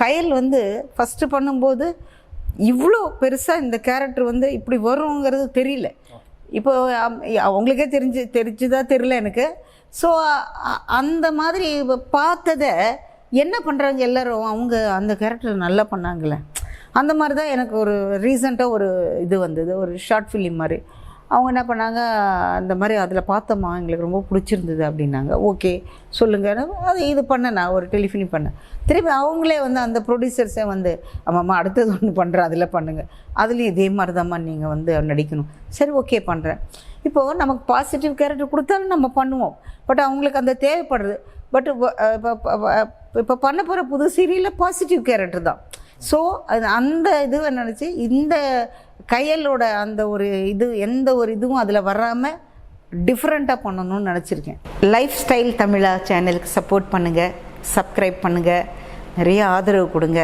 கயல் வந்து ஃபஸ்ட்டு பண்ணும்போது இவ்வளோ பெருசாக இந்த கேரக்டர் வந்து இப்படி வருங்கிறது தெரியல. இப்போ அவங்களுக்கே தெரிஞ்சு தெரிஞ்சுதா தெரியல எனக்கு. ஸோ அந்த மாதிரி பார்த்ததை என்ன பண்ணுறாங்க எல்லோரும்? அவங்க அந்த கேரக்டர் நல்லா பண்ணாங்களே. அந்த மாதிரி தான் எனக்கு ஒரு ரீசண்டாக ஒரு இது வந்தது ஒரு ஷார்ட் ஃபிலிம் மாதிரி. அவங்க என்ன பண்ணாங்க அந்த மாதிரி அதில் பார்த்தோம்மா எங்களுக்கு ரொம்ப பிடிச்சிருந்தது அப்படின்னாங்க. ஓகே சொல்லுங்கள் அது இது பண்ணேன் நான் ஒரு டெலிஃபினி பண்ணேன். திருப்பி அவங்களே வந்து அந்த ப்ரொடியூசர்ஸே வந்து ஆமாம்மா அடுத்தது ஒன்று பண்ணுறேன் அதில் பண்ணுங்கள் அதுலேயும் இதே மாதிரி தான்மா நீங்கள் வந்து நடிக்கணும். சரி ஓகே பண்ணுறேன் இப்போது நமக்கு பாசிட்டிவ் கேரக்டர் கொடுத்தாலும் நம்ம பண்ணுவோம். பட் அவங்களுக்கு அந்த தேவைப்படுறது பட் இப்போ இப்போ பண்ண போகிற புது சீரியலில் பாசிட்டிவ் கேரக்டர் தான். ஸோ அது அந்த இதுவை நினச்சி இந்த கையலோட அந்த ஒரு இது எந்த ஒரு இதுவும் அதில் வராமல் டிஃப்ரெண்ட்டாக பண்ணணும்னு நினச்சிருக்கேன். லைஃப் ஸ்டைல் தமிழா சேனலுக்கு சப்போர்ட் பண்ணுங்கள் சப்ஸ்கிரைப் பண்ணுங்கள் நிறைய ஆதரவு கொடுங்க.